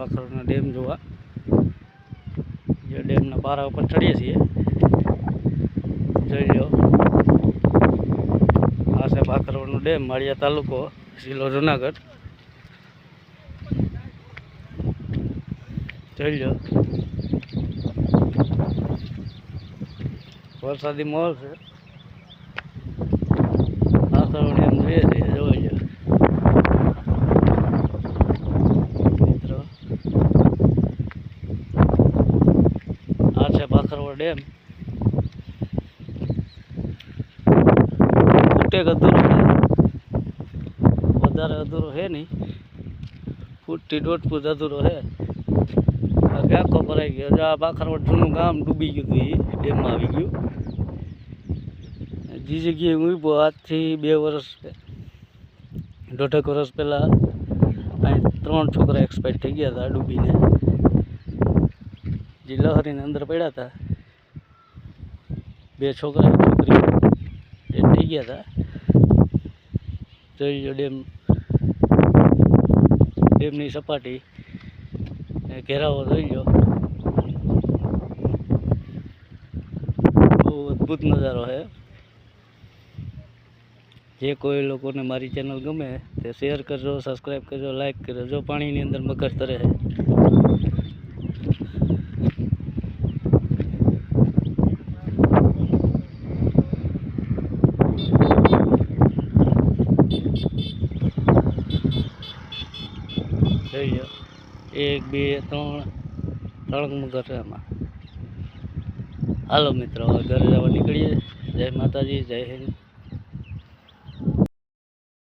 પાખરોના dam જોવા. જે ડેમના પારા ઉપર ચડીએ છીએ. જોઈ લો આ છે પાખરોનો ડેમ, માળિયા તાલુકો, જિલ્લો જુનાગઢ. જોઈ લો વરસાદી મોર છે. પાખરો ડેમ જોઈએ છે જોઈ લો મિત્રો આ ડેમ. ફૂટેક અધૂરો વધારે અધૂરો છે નહીં. ફૂટથી દોઢ ફૂટ અધૂરો છે. આખો ભરાઈ ગયો. આ પાખરવડ જૂનું ગામ ડૂબી ગયું હતું એ ડેમમાં આવી ગયું. જે જગ્યાએ હું ઊભો આજથી બે વર્ષ દોઢેક વર્ષ પહેલાં અહીં ત્રણ છોકરા એક્સપાયર થઈ ગયા હતા ડૂબીને. જે લહરીને અંદર પડ્યા હતા. બે છોકરા છોકરી એ થઈ ગયા હતા લો ડેમ, ડેમની સપાટી ઘેરાવો લો બહુ અદ્ભુત નજારો છે જે કોઈ લોકોને મારી ચેનલ ગમે તે શેર કરજો સબસ્ક્રાઈબ કરજો લાઈક કરજો. પાણીની અંદર મગર તરે છે જોઈ ગયો એક, બે, ત્રણ ત્રણ ઘરે એમાં હાલો મિત્રો, હવે ઘરે જવા નીકળીએ. જય માતાજી, જય હિન્દ.